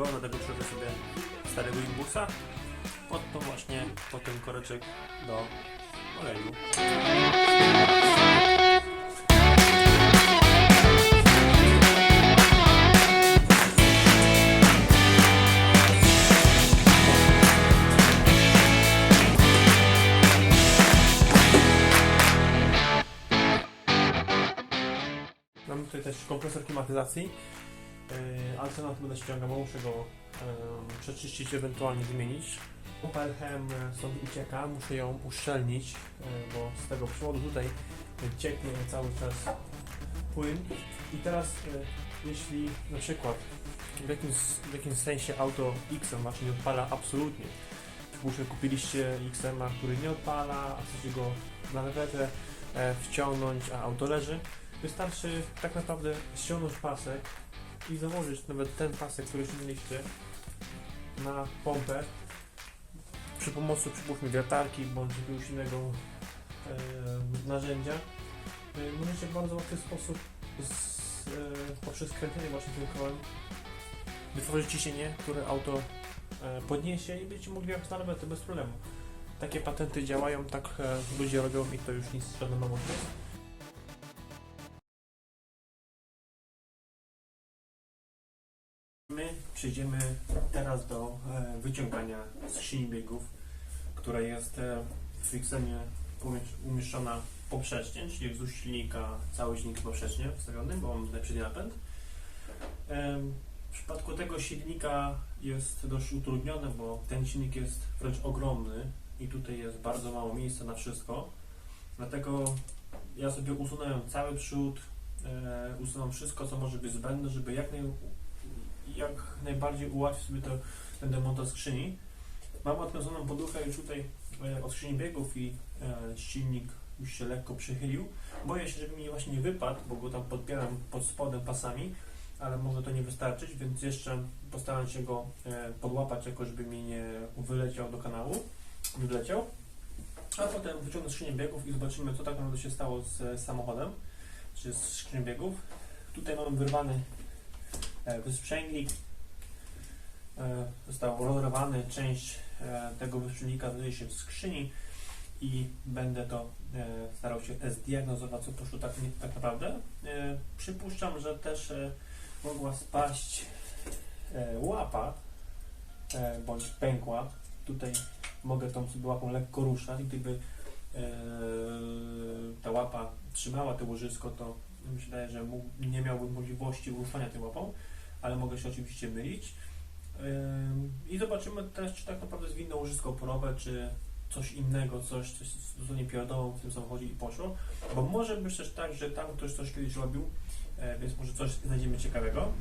starego, dlatego przełożę sobie starego imbusa pod to właśnie, pod ten koreczek do oleju. Mamy tutaj też kompresor klimatyzacji. Yy, alternat będę ściągał, bo muszę go przeczyścić, ewentualnie zmienić. Pelchem stąd ucieka, muszę ją uszczelnić, yy, bo z tego przewodu tutaj cieknie cały czas płyn. I teraz, jeśli na przykład w jakimś, w jakimś sensie auto X właśnie nie odpala absolutnie, przypuśćmy kupiliście XM, który nie odpala, a chcecie go na lewetę e, wciągnąć, a auto leży, Wystarczy tak naprawdę ściągnąć pasek i założyć nawet ten pasek, który ściągnęliście na pompę przy pomocy przypuśćmy wiatarki bądź jakiegoś innego e, narzędzia. E, możecie w bardzo łatwy sposób z, e, poprzez kręcenie właśnie tym kołem wytworzyć ciśnienie, które auto e, podniesie i będziecie mogli jechać na bez problemu. Takie patenty działają, tak e, ludzie robią i to już nic żadna nowość. jest. Przejdziemy teraz do e, wyciągania skrzyni biegów, która jest e, w Xenie umiesz- umieszczona poprzecznie, czyli wzdłuż silnika cały silnik poprzecznie wstawiony, bo mam tutaj przedni napęd. W przypadku tego silnika jest dość utrudnione, bo ten silnik jest wręcz ogromny i tutaj jest bardzo mało miejsca na wszystko. Dlatego ja sobie usunąłem cały przód, e, usunąłem wszystko, co może być zbędne, żeby jak naj, jak najbardziej ułatwić sobie to, ten demontaż skrzyni. Mam odkręconą poduchę już tutaj e, od skrzyni biegów i e, silnik już się lekko przychylił. Boję się, żeby mi właśnie nie wypadł, bo go tam podpieram pod spodem pasami, ale może to nie wystarczyć, więc jeszcze postaram się go e, podłapać jakoś, żeby mi nie wyleciał do kanału, nie wleciał. A potem wyciągnę skrzynię biegów i zobaczymy, co tak naprawdę się stało z e, samochodem, czy z skrzynią biegów. Tutaj mamy wyrwany e, wysprzęglik. E, Został rozerwany, część e, tego wysprzęglika znajduje się w skrzyni i będę to starał się zdiagnozować, co poszło tak, tak naprawdę. Przypuszczam, że też mogła spaść łapa bądź pękła. Tutaj mogę tą sobie łapą lekko ruszać gdyby ta łapa trzymała to łożysko, to mi się że nie miałbym możliwości ruszania tą łapą, ale mogę się oczywiście mylić. Ym, I zobaczymy też, czy tak naprawdę zwinne łożysko oporowe, czy coś innego, coś, coś zupełnie pierdołą w tym samochodzie i poszło. Bo może być też tak, że tam ktoś coś kiedyś robił, e, więc może coś znajdziemy ciekawego.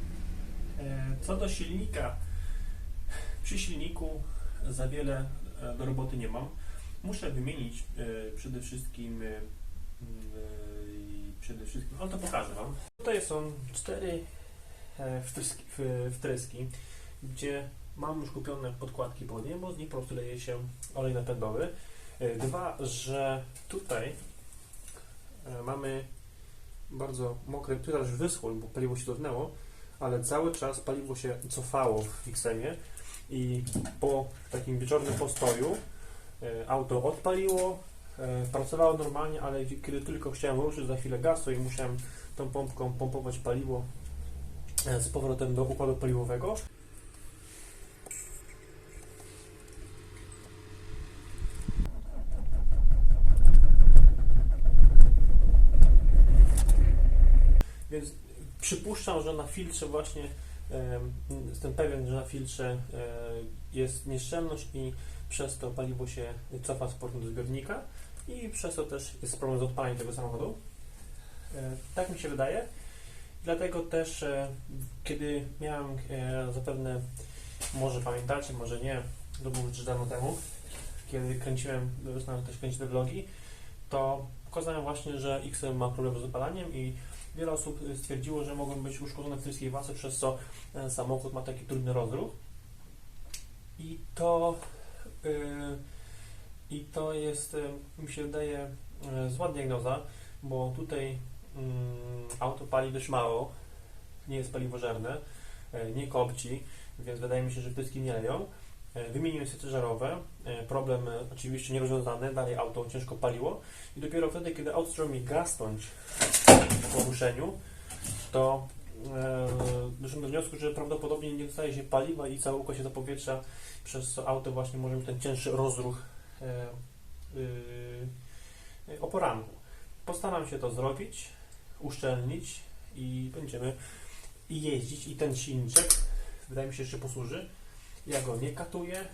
Co do silnika, przy silniku za wiele e, do roboty nie mam. Muszę wymienić e, przede wszystkim e, przede wszystkim, ale to pokażę Wam. Tutaj są cztery e, wtryski, wtryski, gdzie mam już kupione podkładki pod nie, bo z nich po prostu leje się olej napędowy. Dwa, że tutaj mamy bardzo mokre, tu teraz już wyschło, bo paliwo się dotknęło, ale cały czas paliwo się cofało w Xemie i po takim wieczornym postoju auto odpaliło, e, pracowało normalnie, ale kiedy tylko chciałem ruszyć, za chwilę gasło i musiałem tą pompką pompować paliwo e, z powrotem do układu paliwowego. Więc przypuszczam, że na filtrze właśnie em, jestem pewien, że na filtrze e, jest nieszczelność i przez to paliwo się cofa z portu do zbiornika i przez to też jest problem z odpaleniem tego samochodu. E, Tak mi się wydaje. Dlatego też, e, kiedy miałem e, zapewne, może pamiętacie, może nie, to było już dawno temu, kiedy kręciłem, zaczynałem też kręcić te vlogi, to pokazałem właśnie, że XM ma problem z odpalaniem i wiele osób stwierdziło, że mogą być uszkodzone wtryski wasy, przez co samochód ma taki trudny rozruch. I to, i to jest, y, mi się wydaje, y, zła diagnoza, bo tutaj mm, auto pali dość mało, nie jest paliwożerne, nie kopci, więc wydaje mi się, że pyski nie leją. Wymieniłem sobie ciężarowe, e, problem oczywiście nierozwiązany, dalej auto ciężko paliło. I dopiero wtedy, kiedy auto mi gasnąć po ruszeniu, to doszedłem do wniosku, że prawdopodobnie nie dostaje się paliwa i całe układ się zapowietrza, przez co auto właśnie może mieć ten cięższy rozruch e, yy, o poranku. Postaram się to zrobić, uszczelnić i będziemy jeździć i ten silniczek wydaje mi się jeszcze posłuży. Ja go nie katuję,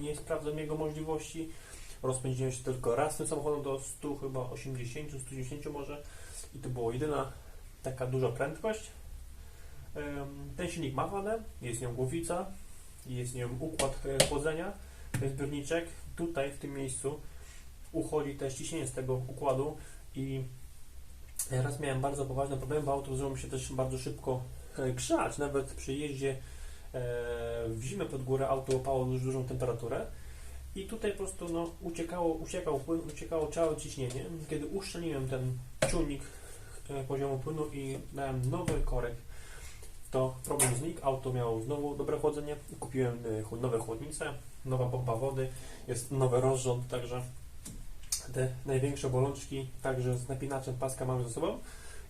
nie sprawdzam jego możliwości. Rozpędziłem się tylko raz tym samochodem do 100 chyba 80, 110 może i to była jedyna taka duża prędkość. Ten silnik ma wadę, jest nią głowica, jest nią układ e, chłodzenia, ten zbiorniczek. Tutaj w tym miejscu uchodzi też ciśnienie z tego układu i raz miałem bardzo poważny problem, bo auto zaczęło mi się też bardzo szybko e, grzać. Nawet przy jeździe e, w zimę pod górę auto łapało już dużą temperaturę i tutaj po prostu no, uciekało, uciekało całe ciśnienie. Kiedy uszczelniłem ten czujnik poziomu płynu i dałem nowy korek, to problem znikł, auto miało znowu dobre chłodzenie, kupiłem e, nowe chłodnice, nowa pompa wody, jest nowy rozrząd, także te największe bolączki, także z napinaczem paska mamy ze sobą.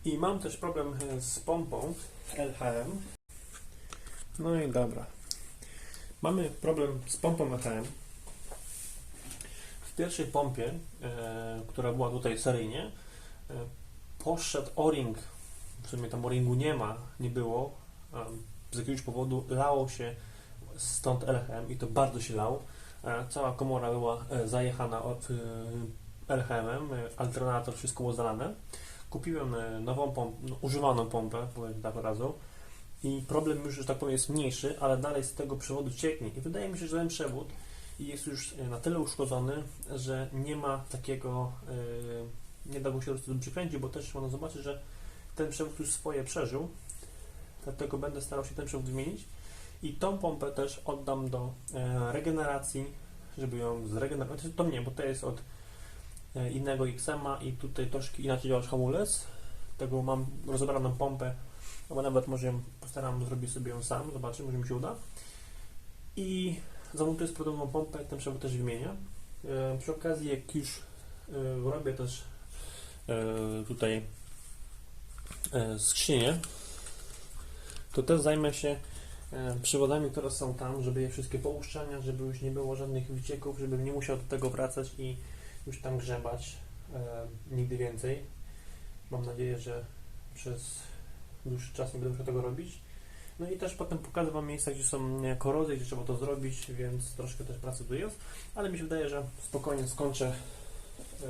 I mam też problem e, z pompą LHM. No i dobra. Mamy problem z pompą LHM. W pierwszej pompie, e, która była tutaj seryjnie, e, poszedł o-ring. W sumie tam o-ringu nie ma, nie było. Z jakiegoś powodu lało się stąd LHM i to bardzo się lało. E, Cała komora była e, zajechana od e, LHM-em, alternator, wszystko było zalane. Kupiłem nową pompę, no, używaną pompę, powiem tak razu. I problem już, że tak powiem, jest mniejszy, ale dalej z tego przewodu cieknie. I wydaje mi się, że ten przewód jest już na tyle uszkodzony, że nie ma takiego, nie da go się po przykręcić, bo też można zobaczyć, że ten przewód już swoje przeżył. Dlatego będę starał się ten przewód wymienić. I tą pompę też oddam do e, regeneracji, żeby ją zregenerować. To nie, bo to jest od e, innego XM-a i tutaj troszkę inaczej działa hamulec. Tego mam rozebraną pompę, albo nawet może ją postaram zrobić sobie ją sam, zobaczę, może mi się uda. I zamontuję sprawdzoną pompę, ten przewód też wymienię. E, przy okazji, jak już robię też tutaj e, skrzynię, to też zajmę się e, przewodami, które są tam, żeby je wszystkie pouszczania, żeby już nie było żadnych wycieków, żebym nie musiał do tego wracać i już tam grzebać e, nigdy więcej. Mam nadzieję, że przez dłuższy czas nie będę musiał tego robić. No i też potem pokażę Wam miejsca, gdzie są e, korozje, gdzie trzeba to zrobić, więc troszkę też pracy tu jest, ale mi się wydaje, że spokojnie skończę e,